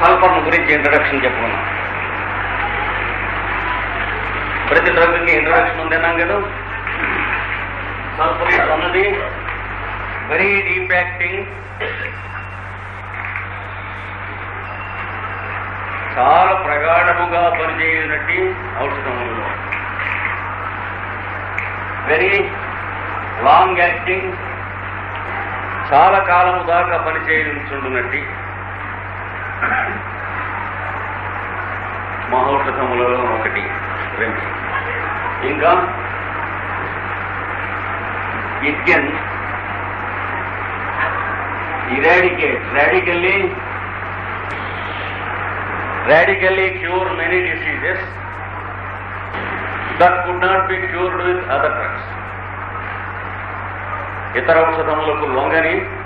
Sulphur గురించి introduction చెప్పుకున్నాం. ప్రతి డ్రగ్కి ఇంట్రడక్షన్ ఉంది కదా? సల్ఫర్ అన్నది వెరీ డీప్ యాక్టింగ్ చాలా ప్రగాఢముగా పనిచేయనట్టు ఔషధములు. వెరీ లాంగ్ యాక్టింగ్ చాలా కాలము దాకా పనిచేయుచుండునట్టి మహోషధములలో ఒకటి. రెండు. ఇంకా? It can eradicate radically. Radically cure many diseases that could not be cured with other drugs. ఇతర ఔషధములకు లొంగని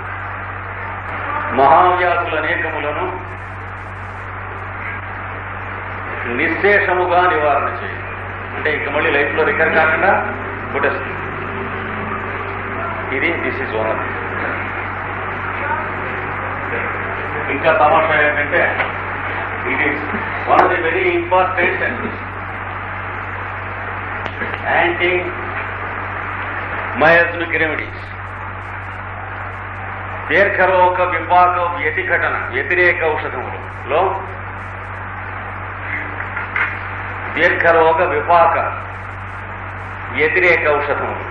మహావ్యాధులు అనేకములను నిశ్శేషముగా నివారణ చేయి అంటే ఇక మళ్ళీ లైఫ్లో రికర్ కాకుండా కొట్టేస్తుంది ఇది దిస్ ఇస్ వన్ ఇంకా తమాషా ఏంటంటే it is one of the very important anti miasmic remedies. దీర్ఘరోగ విభాగ వ్యతిఘటన వ్యతిరేక ఔషధములలో దీర్ఘరోగ విపాక వ్యతిరేక ఔషధములు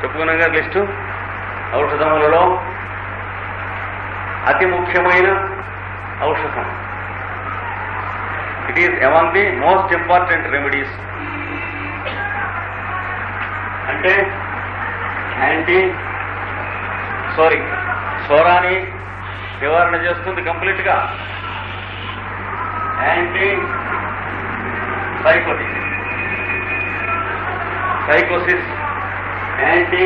చెప్పుకున్నాగా లిస్టు ఔషధములలో అతి ముఖ్యమైన ఔషధం. It is among the most important remedies అంటే యాంటీ సారీ సోరాని నివారణ చేస్తుంది కంప్లీట్గా. Anti sycotic sycosis anti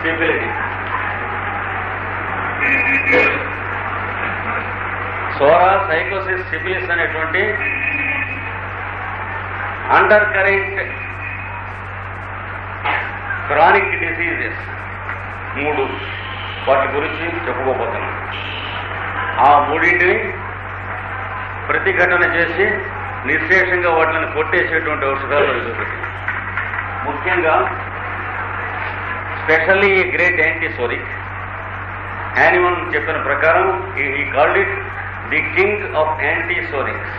syphilitic psora sycosis syphilis అనేటువంటి అండర్ కరెంట్ క్రానిక్ డిసీజెస్ మూడు వాటి గురించి చెప్పుకోబోతున్నాం. ఆ మూడింటిని ప్రతిఘటన చేసి నిర్శేషంగా వాటిని కొట్టేసేటువంటి ఔషధాలు ముఖ్యంగా స్పెషల్లీ ఈ గ్రేట్ యాంటీసోరిక్ యానిమన్ చెప్పిన ప్రకారం ఈ called it the king of antipsorics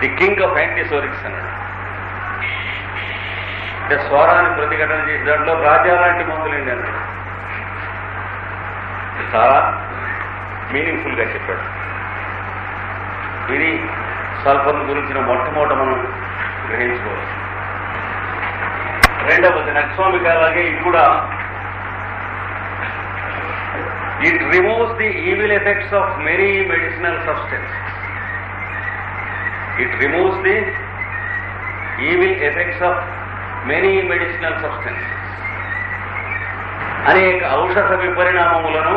the king of antipsorics అన్నాడు. అంటే స్వరాన్ని ప్రతిఘటన చేసి దాంట్లో రాజా లాంటి మందులేండి అన్నాడు. చాలా మీనింగ్ఫుల్గా చెప్పాడు. ఇది సల్ఫర్ గురించిన మొట్టమొదట మనం గ్రహించుకోవాలి. రెండవది నక్స్వామికి అలాగే ఇది కూడా it removes the evil effects of many medicinal substance it removes the evil effects of many medicinal substance అనేక ఔషధ విపరిణామములను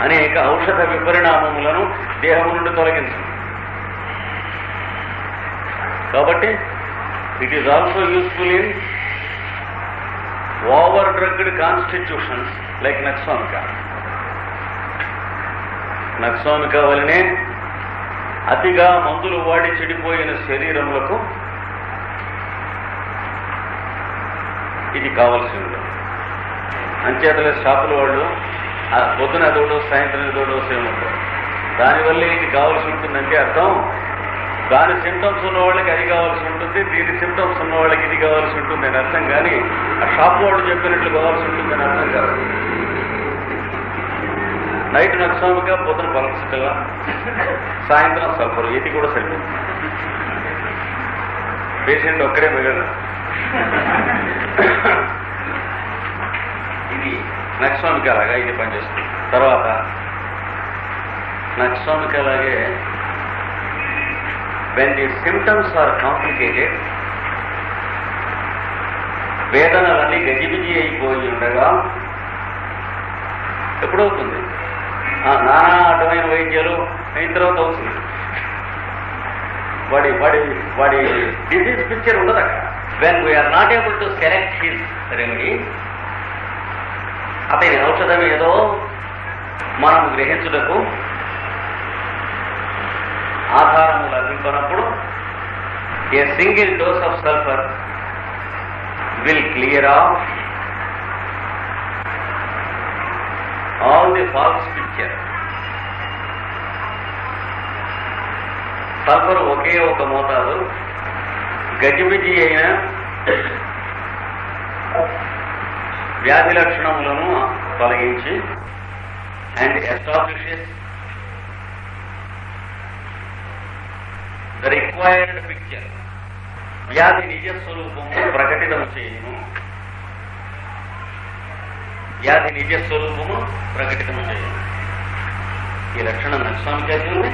అనేక ఔషధ విపరిణామములను దేహం నుండి తొలగించింది కాబట్టి it is also useful in over drugged constitutions like nux vomica nux vomica వలనే అతిగా మందులు వాడి చెడిపోయిన శరీరములకు ఇది కావాల్సి ఉంది అంచేతలే షాపుల వాళ్ళు పొద్దున అదోడో సాయంత్రం అదోడో సేమంటారు దానివల్లే ఇది కావాల్సి ఉంటుందంటే అర్థం? దాని సిమ్టమ్స్ ఉన్న వాళ్ళకి అది కావాల్సి ఉంటుంది దీని సిమ్టమ్స్ ఉన్న వాళ్ళకి ఇది కావాల్సి ఉంటుంది అని అర్థం కానీ ఆ షాప్ వాడు చెప్పినట్లు కావాల్సి ఉంటుంది అని అర్థం కాదు. నైట్ నక్సామిగా పొద్దున పలసగా సాయంత్రం సల్ఫర్ ఇది కూడా సరిపోతుంది పేషెంట్ ఒక్కడే మిగలదు ఇది నక్స్వామికి అలాగా ఇది పనిచేస్తుంది తర్వాత నక్స్వామికి అలాగే when the symptoms are complicated వేదనలన్నీ గజిబిజి అయిపోయి ఉండగా ఎప్పుడవుతుంది నానా అడ్డమైన వైద్యాలు అయిన తర్వాత అవుతుంది. వాడి వాడి వాడి డిసీజ్ పిక్చర్ ఉండదు అక్కడ. When we are not able to select his remedy అతని ఔషధం ఏదో మనం గ్రహించుటకు ఆధారము లభించినప్పుడు a single dose of sulphur will clear off all the false picture. Sulphur ఒకే ఒక మోతాదు. గజిబిజి అయిన వ్యాధి లక్షణములను తొలగించి and establishes the required picture వ్యాధి నిజ స్వరూపము ప్రకటితం చేయను. వ్యాధి నిజ స్వరూపము ప్రకటితం చేయను. ఈ లక్షణం నక్స్వామి ఉంది.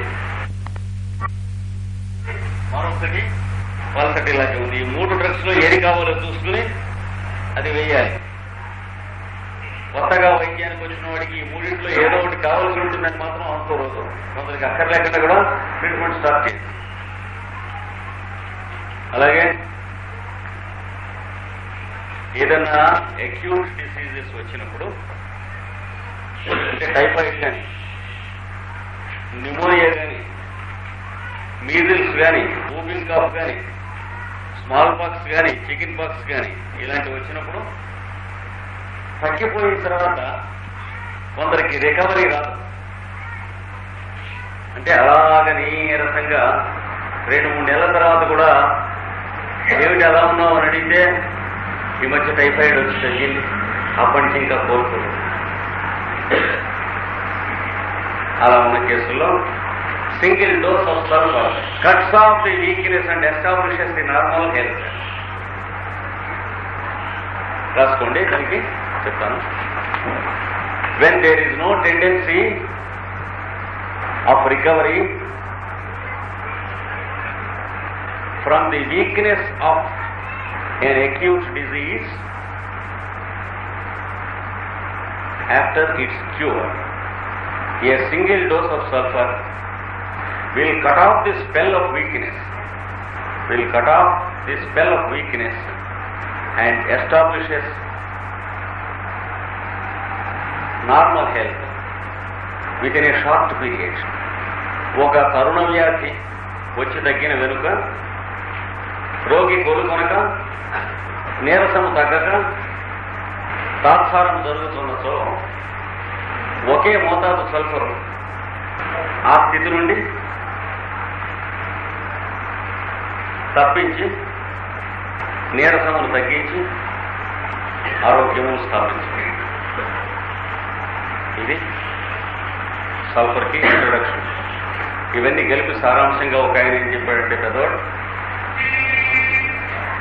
మరొకటి పల్సటి ఉంది. ఈ మూడు డ్రగ్స్లో ఏది కావాలో చూసుకుని అది వేయాలి. కొత్తగా వైద్యానికి వచ్చిన వాడికి ఈ మూడింట్లో ఏదో ఒకటి కావాల్సి ఉంటుందని మాత్రం అనుకోవద్దు కొందరికి అక్కర్లేకుండా కూడా ట్రీట్మెంట్ స్టార్ట్ చేయాలి అలాగే ఏదన్నా అక్యూట్ డిసీజెస్ వచ్చినప్పుడు అంటే టైఫాయిడ్ కానీ న్యూమోనియా కానీ మీజిల్స్ కానీ ఊబింగ్ కాఫ్ కానీ స్మాల్ పాక్స్ కానీ చికెన్ పాక్స్ కానీ ఇలాంటివి వచ్చినప్పుడు తగ్గిపోయిన తర్వాత కొందరికి రికవరీ రాదు. అంటే అలాగ నీరసంగా రెండు మూడు నెలల తర్వాత కూడా ఏమిటి ఎలా ఉన్నావు అని అడిగితే ఈ మధ్య టైఫాయిడ్ వచ్చి తగ్గింది. అప్పటి నుంచి ఇంకా కోరుకోదు అలా ఉన్న కేసుల్లో single dose of sulphur cuts off the weakness and establishes the normal health. రాసుకోండి దానికి When there is no tendency of recovery from the weakness of an acute disease after its cure, a single dose of sulfur will cut off the spell of weakness, will cut off the spell of weakness and establishes normal health within a short period ఒక కరుణ వ్యాధి వచ్చి తగ్గిన వెనుక రోగి కోలుకొనక నీరసము తగ్గక తాత్సారం జరుగుతున్నతో ఒకే మోతాదు sulphur ఆ స్థితి నుండి తప్పించి నీరసమును తగ్గించి ఆరోగ్యము స్థాపించింది ఇది సల్ఫర్కి ఇంట్రొడక్షన్ ఇవన్నీ కలిపి సారాంశంగా ఒక ఆయన ఏం చెప్పాడంటే పెద్దవాడు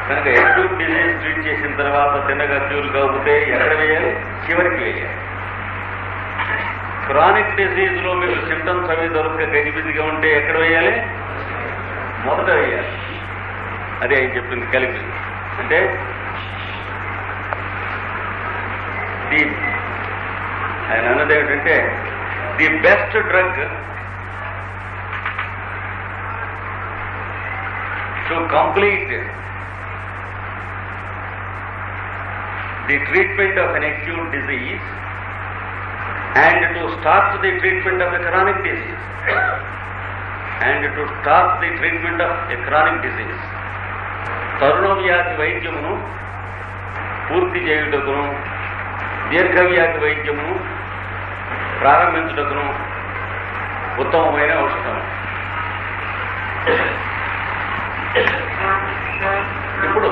కనుక ఎక్యూట్ డిజీజ్ ట్రీట్ చేసిన తర్వాత తిన్నగా క్యూర్ కాకపోతే ఎక్కడ వేయాలి చివరికి వేయాలి క్రానిక్ డిజీజ్లో మీరు సిమ్టమ్స్ అవి దొరక గజిబిజిగా ఉంటే ఎక్కడ వేయాలి? మొదట వేయాలి. అదే ఆయన చెప్పింది కలిపి. అంటే ఆయన అన్నది ఏమిటంటే the best drug to complete the treatment of an acute disease and to start the treatment of a chronic disease and to start the treatment of a chronic disease తరుణ వ్యాధి వైద్యమును పూర్తి చేయుటకును దీర్ఘవ్యాధి వైద్యమును ప్రారంభించుటకును ఉత్తమమైన ఔషధం ఇప్పుడు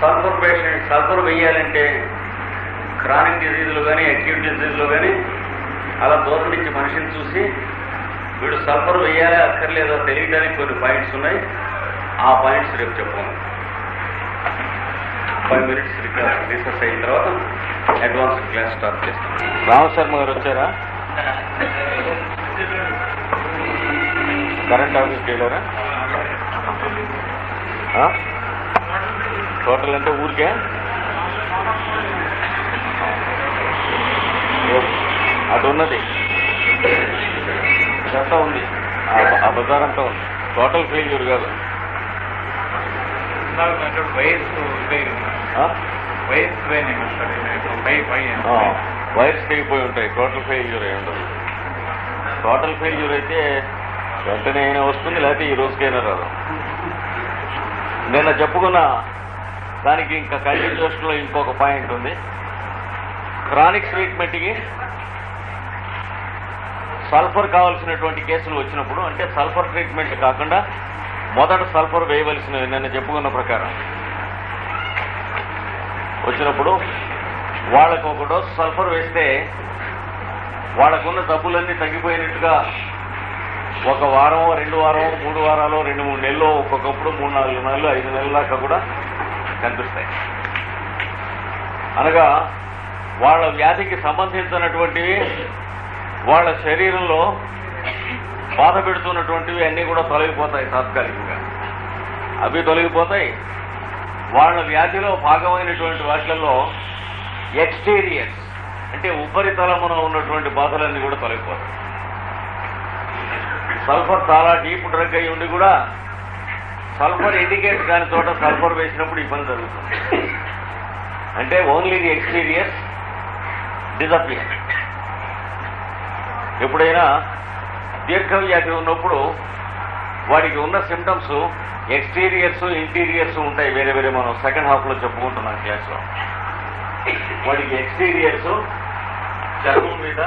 సల్ఫర్ పేషెంట్ సల్ఫర్ వేయాలంటే క్రానిక్ డిజీజులు కానీ అక్యూట్ డిజీజులు కానీ అలా దూరం నుంచి మనిషిని చూసి వీడు సల్ఫర్ వేయాలా అక్కర్లేదో తెలియడానికి కొన్ని పాయింట్స్ ఉన్నాయి. ఆ పాయింట్స్ రేపు చెప్పాను ఫైవ్ మినిట్స్ రీసెస్ అయిన తర్వాత అడ్వాన్స్ క్లాస్ స్టార్ట్ చేస్తాం. రామశర్మ గారు వచ్చారా? కరెంట్ ఆఫీస్ చేయలేరా టోటల్ అంటే ఊరికే? అటు ఉన్నది ఇదంతా ఉంది. ఆ- ఆ బజార్ అంతా ఉంది. టోటల్ ఫెయిల్యూర్ కాదు. వైర్స్ వయస్సు తెగిపోయి ఉంటాయి టోటల్ ఫెయిల్యూర్ అయి ఉండదు టోటల్ ఫెయిల్యూర్ అయితే వెంటనే అయినా వస్తుంది లేకపోతే ఈ రోజుకైనా రాదు. నిన్న చెప్పుకున్న దానికి ఇంకా కంటిన్యూషన్లో ఇంకొక పాయింట్ ఉంది. క్రానిక్ ట్రీట్మెంట్కి సల్ఫర్ కావాల్సినటువంటి కేసులు వచ్చినప్పుడు అంటే సల్ఫర్ ట్రీట్మెంట్ కాకుండా మొదట సల్ఫర్ వేయవలసినవి నిన్న చెప్పుకున్న ప్రకారం. వచ్చినప్పుడు వాళ్ళకు ఒక డోసు సల్ఫర్ వేస్తే వాళ్ళకున్న డబ్బులన్నీ తగ్గిపోయినట్టుగా ఒక వారం రెండు వారం మూడు వారాలు రెండు మూడు నెలలు ఒక్కొక్కప్పుడు మూడు నాలుగు నెలలు ఐదు నెలల దాకా కూడా కనిపిస్తాయి. అనగా వాళ్ళ వ్యాధికి సంబంధించినటువంటివి వాళ్ళ శరీరంలో బాధ పెడుతున్నటువంటివి అన్నీ కూడా తొలగిపోతాయి తాత్కాలికంగా. అవి తొలగిపోతాయి. వాళ్ళ వ్యాధిలో భాగమైనటువంటి వాటిలలో ఎక్స్టీరియర్ అంటే ఉపరితలమున ఉన్నటువంటి బాధలన్నీ కూడా తొలగిపోతాయి. సల్ఫర్ చాలా డీప్ డ్రగ్ అయి ఉండి కూడా సల్ఫర్ ఇండికేట్ కాని చోట సల్ఫర్ వేసినప్పుడు ఇబ్బంది జరుగుతుంది. అంటే ఓన్లీ ది ఎక్స్పీరియన్స్ డిజపియర్. ఎప్పుడైనా దీర్ఘవ్యాధి ఉన్నప్పుడు వాడికి ఉన్న సిమ్టమ్స్ ఎక్స్టీరియర్స్ ఇంటీరియర్స్ ఉంటాయి వేరే వేరే మనం సెకండ్ హాఫ్లో చెప్పుకుంటున్నాం క్లాస్లో వాడికి ఎక్స్టీరియర్స్ చర్మం మీద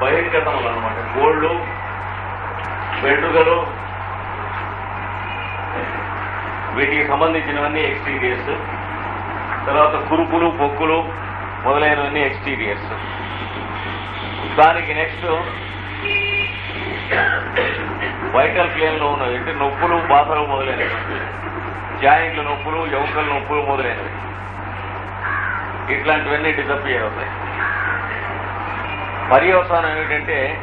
బహిర్గతములు అనమాట గోళ్ళు వెండుగలు వీటికి సంబంధించినవన్నీ ఎక్స్టీరియర్స్ తర్వాత కురుపులు పొక్కులు మొదలైనవన్నీ ఎక్స్టీరియర్స్ దానికి నెక్స్ట్ వైటల్ ప్లేన్లో ఉన్నవి అంటే నొప్పులు బాధలు మొదలైనవి. జాయింట్ల నొప్పులు ఎముకల నొప్పులు మొదలైనవి. ఇట్లాంటివన్నీ డిసప్పియర్ అవుతాయి. పర్యవసానం ఏమిటంటే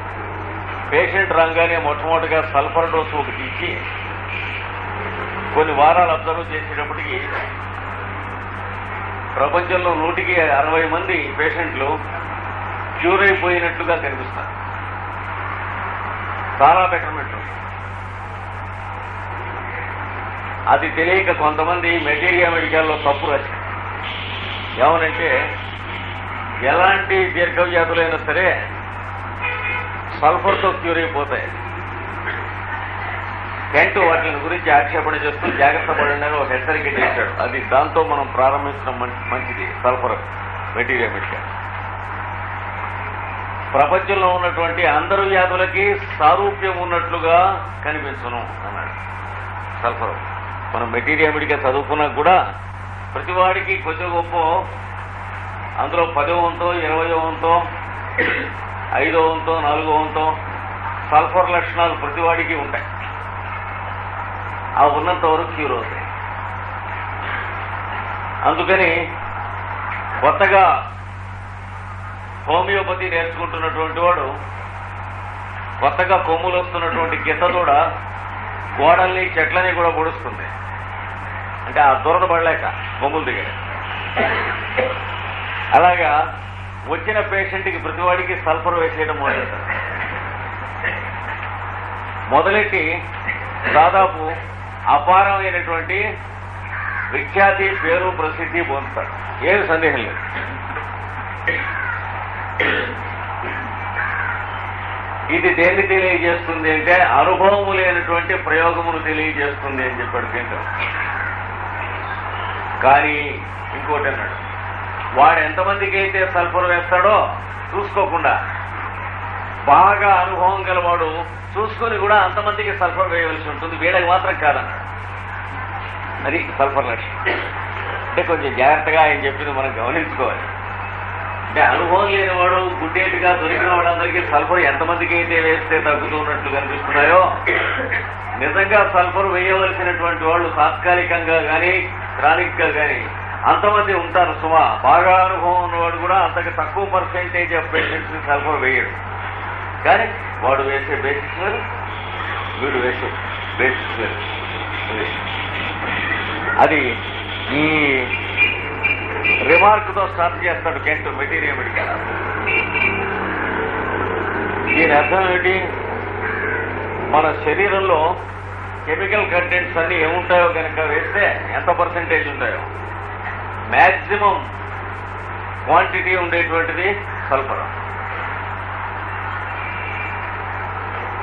పేషెంట్ రంగానే మొట్టమొదటిగా సల్ఫర్ డోసు ఒకటి ఇచ్చి కొన్ని వారాలు అబ్జర్వ్ చేసేటప్పటికి ప్రపంచంలో నూటికి అరవై మంది పేషెంట్లు క్యూర్ అయిపోయినట్లుగా కనిపిస్తారు. చాలా బెటర్మెంట్ అది తెలియక కొంతమంది మెటీరియా మెడికల్లో తప్పు రాశారు ఏమనంటే ఎలాంటి దీర్ఘవ్యాధులైనా సరే సల్ఫర్తో క్యూర్ అయిపోతాయి. కెంట్ వాటిని గురించి ఆక్షేపణ చేస్తూ జాగ్రత్త పడండి అని ఒక హెచ్చరిక చేశాడు. అది దాంతో మనం ప్రారంభించడం మంచిది సల్ఫర్ మెటీరియా మెడికల్. ప్రపంచంలో ఉన్నటువంటి అందరు వ్యాధులకి సారూప్యం ఉన్నట్లుగా కనిపించను అన్నాడు. సల్ఫర్. మనం మెటీరియా మెడికల్ చదువుకున్నా కూడా ప్రతివాడికి కొంచెం గొప్ప అందులో పదో వంతో ఇరవయో వంతో ఐదో వంతో నాలుగో వంతో సల్ఫర్ లక్షణాలు ప్రతివాడికి ఉంటాయి. ఆ ఉన్నంత వరకు క్యూర్ అవుతాయి. అందుకని కొత్తగా హోమియోపతి నేర్చుకుంటున్నటువంటి వాడు కొత్తగా కొమ్ములు వస్తున్నటువంటి గిత్త కూడా గోడల్ని చెట్లని కూడా పొడుస్తుంది. అంటే ఆ దురద పడలేక కొమ్ములు దిగాడు అలాగా వచ్చిన పేషెంట్కి ప్రతివాడికి సల్ఫర్ వేసేయడం మొదలెట్టారు మొదలెట్టి దాదాపు అపారమైనటువంటి విఖ్యాతి పేరు ప్రసిద్ధి పొందుతాడు. ఏమి సందేహం లేదు. ఇది దేన్ని తెలియజేస్తుంది అంటే అనుభవము లేనటువంటి ప్రయోగమును తెలియజేస్తుంది అని చెప్పాడు కేంద్రం కానీ ఇంకోటి అన్నాడు. వాడు ఎంతమందికి అయితే సల్ఫర్ వేస్తాడో చూసుకోకుండా బాగా అనుభవం గలవాడు చూసుకొని కూడా అంతమందికి సల్ఫర్ వేయవలసి ఉంటుంది. వీళ్ళకి మాత్రం కాదన్నాడు. అది సల్ఫర్ లక్ష్యం అంటే కొంచెం జాగ్రత్తగా ఆయన చెప్పింది మనం గమనించుకోవాలి. అంటే అనుభవం లేనివాడు గుడ్డేట్గా దొరికిన వాళ్ళందరికీ సల్ఫర్ ఎంతమందికి అయితే వేస్తే తగ్గుతున్నట్లు కనిపిస్తున్నాయో నిజంగా సల్ఫర్ వేయవలసినటువంటి వాళ్ళు తాత్కాలికంగా కానీ క్రానిక్గా కానీ అంతమంది ఉంటారు. సుమా బాగా అనుభవం ఉన్నవాడు కూడా అంతకు తక్కువ పర్సెంటేజ్ ఆఫ్ పేషెంట్స్ సల్ఫర్ వేయడు. కానీ వాడు వేసే బేసిస్ వేరు వీడు వేసే బేసిస్ వేరు అది ఈ రిమార్క్తో స్టార్ట్ చేస్తాడు కెంట్ మెటీరియల్ మెడికల్ దీని అర్థం ఏంటి మన శరీరంలో కెమికల్ కంటెంట్స్ అన్ని ఏముంటాయో కనుక వేస్తే ఎంత పర్సంటేజ్ ఉంటాయో మ్యాక్సిమం క్వాంటిటీ ఉండేటువంటిది సల్ఫర్.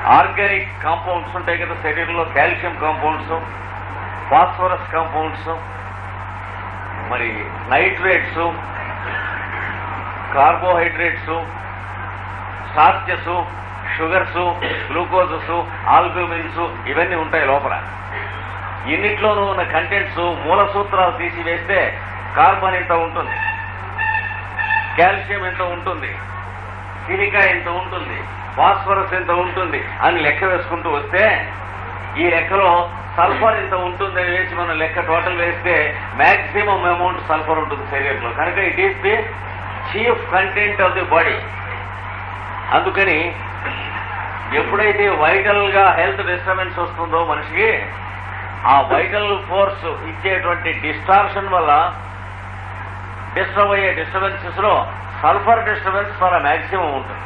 ఆర్గానిక్ కాంపౌండ్స్ ఉంటాయి కదా శరీరంలో కాల్షియం కాంపౌండ్స్ ఫాస్ఫరస్ కాంపౌండ్స్ మరి nitrates carbohydrates starches sugars glucoses albumins ఇవన్నీ ఉంటాయి లోపల. ఇన్నిట్లోనూ ఉన్న కంటెంట్స్ మూల సూత్రాలు తీసివేస్తే కార్బన్ ఎంత ఉంటుంది? కాల్షియం ఎంత ఉంటుంది? సిలికా ఎంత ఉంటుంది? ఫాస్ఫరస్ ఎంత ఉంటుంది? అని లెక్క వేసుకుంటూ వస్తే ఈ లెక్కలో సల్ఫర్ ఇంత ఉంటుంది అని వేసి మనం లెక్క టోటల్ వేస్తే మాక్సిమం అమౌంట్ సల్ఫర్ ఉంటుంది శరీరంలో. కనుక it is the chief content of the body అందుకని ఎప్పుడైతే వైటల్గా హెల్త్ డిస్టర్బెన్స్ వస్తుందో మనిషికి ఆ వైటల్ ఫోర్స్ ఇచ్చేటువంటి డిస్టార్షన్ వల్ల డిస్టర్బ్ అయ్యే డిస్టర్బెన్సెస్లో సల్ఫర్ డిస్టర్బెన్స్ చాలా మాక్సిమం ఉంటుంది.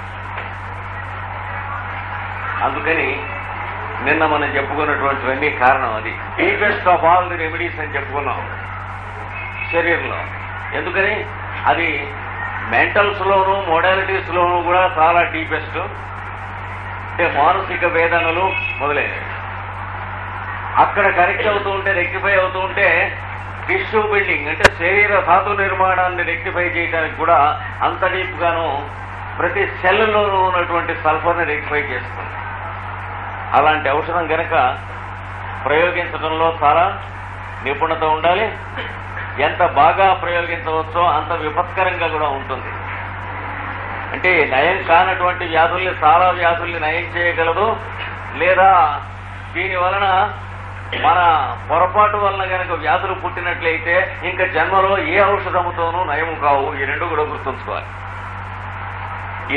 అందుకని నిన్న మనం చెప్పుకున్నటువంటివన్నీ కారణం అది. Deepest of all the remedies అని చెప్పుకున్నాం. శరీరంలో. ఎందుకని? అది మెంటల్స్ లోను మోడాలిటీస్ లోను కూడా చాలా డీపెస్ట్. అంటే మానసిక వేదనలు మొదలైనవి. అక్కడ కరెక్ట్ అవుతూ ఉంటే రెక్టిఫై అవుతూ ఉంటే టిష్యూ బిల్డింగ్ అంటే శరీర ధాతు నిర్మాణాన్ని రెక్టిఫై చేయడానికి కూడా అంత డీప్ గాను ప్రతి సెల్లోనూ ఉన్నటువంటి సల్ఫర్ని రెక్టిఫై చేస్తుంది. అలాంటి ఔషధం కనుక ప్రయోగించడంలో చాలా నిపుణత ఉండాలి. ఎంత బాగా ప్రయోగించవచ్చో అంత విపత్కరంగా కూడా ఉంటుంది. అంటే నయం కానటువంటి వ్యాధుల్ని చాలా వ్యాధుల్ని నయం చేయగలదు. లేదా దీని వలన మన పొరపాటు వలన గనక వ్యాధులు పుట్టినట్లయితే ఇంకా జన్మలో ఏ ఔషధముతోనూ నయము కావు. ఈ రెండు కూడా గుర్తుంచుకోవాలి.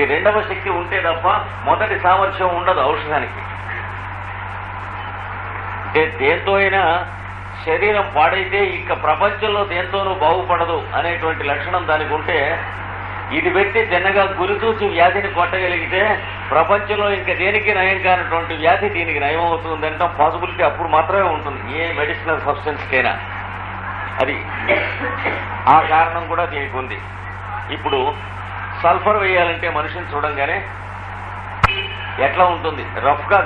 ఈ రెండవ శక్తి ఉంటే తప్ప మొదటి సామర్థ్యం ఉండదు ఔషధానికి. అంటే దేంతో అయినా శరీరం పాడైతే ఇక ప్రపంచంలో దేంతోనూ బాగుపడదు అనేటువంటి లక్షణం దానికి ఉంటే ఇది పెట్టి తిన్నగా గురితూచి వ్యాధిని కొట్టగలిగితే ప్రపంచంలో ఇంకా దేనికి నయం కానటువంటి వ్యాధి దీనికి నయం అవుతుంది అంటే. పాసిబిలిటీ అప్పుడు మాత్రమే ఉంటుంది. ఏ మెడిసినల్ సబ్స్టెన్స్కైనా అది ఆ కారణం కూడా దీనికి ఉంది. ఇప్పుడు సల్ఫర్ వేయాలంటే మనిషిని చూడంగానే ఎట్లా ఉంటుంది? రఫ్గా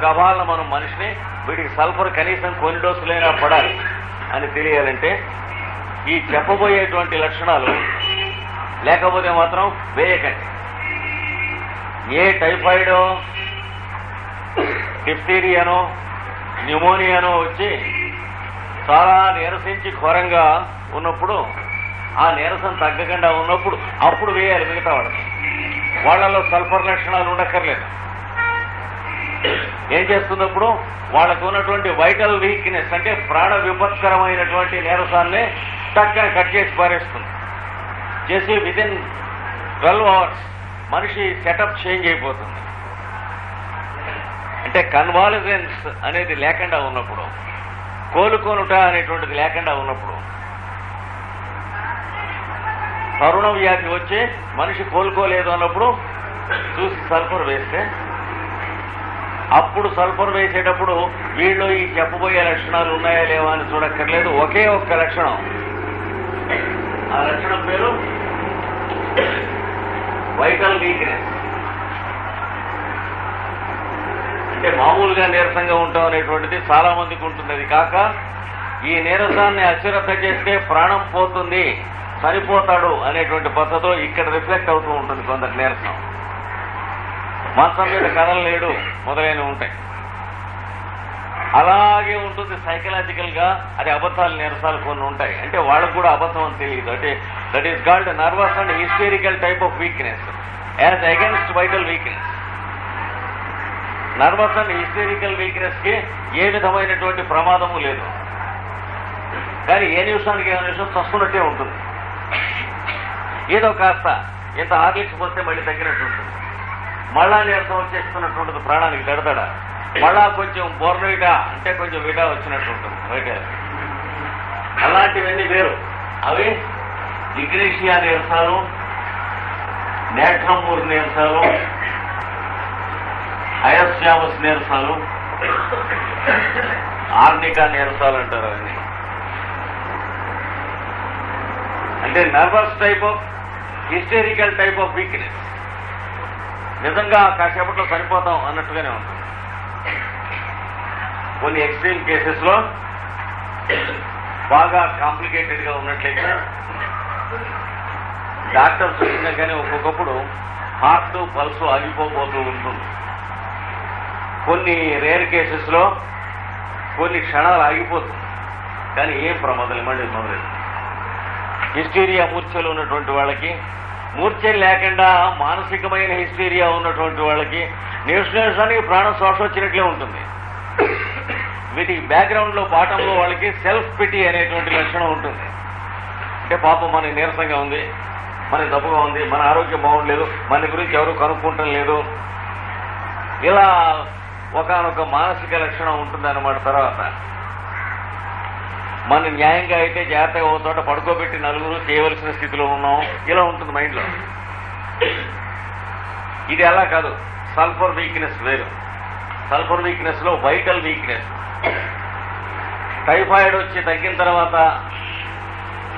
మనం మనిషిని వీడికి సల్ఫర్ కనీసం కొన్ని డోసులైనా పడాలి అని తెలియాలంటే ఈ చెప్పబోయేటువంటి లక్షణాలు లేకపోతే మాత్రం వేయకండి. ఏ టైఫాయిడో డిప్తీరియానో న్యూమోనియానో వచ్చి చాలా నీరసించి ఘోరంగా ఉన్నప్పుడు ఆ నీరసం తగ్గకుండా ఉన్నప్పుడు అప్పుడు వేయాలి మిగతా వాళ్ళకి. వాళ్ళలో సల్ఫర్ లక్షణాలు ఉండక్కర్లేదు. ఏం చేస్తున్నప్పుడు వాళ్ళకు ఉన్నటువంటి వైటల్ వీక్నెస్ అంటే ప్రాణ విపత్కరమైనటువంటి నీరసాన్ని టక్కన కట్ చేసి పారేస్తుంది. చేసి విత్ ట్వెల్వ్ అవర్స్ మనిషి సెటప్ చేంజ్ అయిపోతుంది. అంటే కన్వాలజెన్స్ అనేది లేకుండా ఉన్నప్పుడు కోలుకొనుట అనేటువంటిది లేకుండా ఉన్నప్పుడు తరుణ వ్యాధి వచ్చి మనిషి కోలుకోలేదు అన్నప్పుడు చూసి సల్ఫర్ వేస్తే అప్పుడు సల్ఫర్ వేసేటప్పుడు వీళ్ళు ఈ చెప్పబోయే లక్షణాలు ఉన్నాయా లేవా అని చూడక్కర్లేదు. ఒకే ఒక్క లక్షణం. ఆ లక్షణం పేరు వైటల్ వీక్నెస్. అంటే మామూలుగా నీరసంగా ఉంటాం అనేటువంటిది చాలా మందికి ఉంటుంది. అది కాక ఈ నీరసాన్ని అశ్రద్ధ చేస్తే ప్రాణం పోతుంది చనిపోతాడు అనేటువంటి పద్ధతిలో ఇక్కడ రిఫ్లెక్ట్ అవుతూ ఉంటుంది కొందరు నీరసం. మంచం మీద కదలలేడు మొదలైనవి ఉంటాయి. అలాగే ఉంటుంది సైకలాజికల్గా అది అబద్ధాలు నిరసాలు కొన్ని ఉంటాయి. అంటే వాళ్ళకు కూడా అబద్ధం అని తెలియదు. అంటే that is called nervous and hysterical type of weakness as against vital weakness nervous and hysterical వీక్నెస్కి ఏ విధమైనటువంటి ప్రమాదము లేదు. కానీ ఏ నిమిషానికి ఏ నిమిషం చస్తున్నట్టే ఉంటుంది. ఏదో కాస్త ఇంత ఆర్లిక్స్ పోస్తే మళ్ళీ తగ్గినట్టు ఉంటుంది మళ్ళా నీరసం వచ్చేస్తున్నటువంటిది ప్రాణానికి తడతడ మళ్ళా కొంచెం బోర్నవిటా అంటే కొంచెం విటా వచ్చినట్టు ఉంటుంది. బయట అలాంటివన్నీ వేరు. అవి ఇగ్రేషియా నీరసాలు నేట్రమూర్ నీరసాలు అయస్యామస్ నీరసాలు ఆర్నికా నీరసాలు అంటారు అవన్నీ. అంటే nervous type of hysterical type of weakness. నిజంగా కాసేపట్లో సరిపోతాం అన్నట్టుగానే ఉంటుంది కొన్ని ఎక్స్ట్రీమ్ కేసెస్లో బాగా కాంప్లికేటెడ్గా ఉన్నట్లయితే డాక్టర్ చూసినా కానీ ఒక్కొక్కప్పుడు హార్ట్ పల్స్ ఆగిపోబోతూ ఉంటుంది. కొన్ని రేర్ కేసెస్లో కొన్ని క్షణాలు ఆగిపోతుంది కానీ ఏం ప్రమాదం ఇవ్వండి మొదలైంది హిస్టీరియా మూర్ఛలో ఉన్నటువంటి వాళ్ళకి మూర్ఛ లేకుండా మానసికమైన హిస్టీరియా ఉన్నటువంటి వాళ్ళకి నిమిషానికి ప్రాణం శ్వాస వచ్చినట్లే ఉంటుంది. వీటికి బ్యాక్గ్రౌండ్లో పాఠంలో వాళ్ళకి సెల్ఫ్ పిటి అనేటువంటి లక్షణం ఉంటుంది. అంటే పాపం మనకి నీరసంగా ఉంది మన తప్పుగా ఉంది మన ఆరోగ్యం బాగుండలేదు మన గురించి ఎవరు కనుక్కుంటం లేదు. ఇలా ఒకనొక మానసిక లక్షణం ఉంటుంది అన్నమాట తర్వాత. మన న్యాయంగా అయితే జాగ్రత్తగా ఓ చోట పడుకోబెట్టి నలుగురు చేయవలసిన స్థితిలో ఉన్నాం. ఇలా ఉంటుంది మైండ్లో. ఇది అలా కాదు. సల్ఫర్ వీక్నెస్ వేరు. సల్ఫర్ వీక్నెస్లో వైటల్ వీక్నెస్. టైఫాయిడ్ వచ్చి తగ్గిన తర్వాత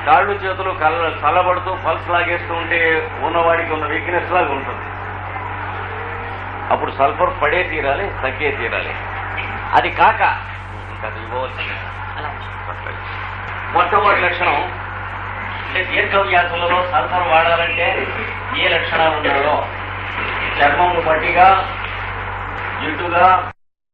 కాళ్ళు చేతులు కళ్ళ చల్లబడుతూ పల్స్ లాగేస్తూ ఉంటే ఉన్నవాడికి ఉన్న వీక్నెస్ లాగా ఉంటుంది. అప్పుడు సల్ఫర్ పడే తీరాలి తగ్గే తీరాలి. అది కాక ఇంకా ఇవ్వవలసింది మొట్టమొదటి లక్షణం అంటే దీర్ఘవ్యాధులలో సల్ఫర్ వాడాలంటే ఏ లక్షణాలు ఉన్నాయో చర్మం పట్టిగా జిడ్డుగా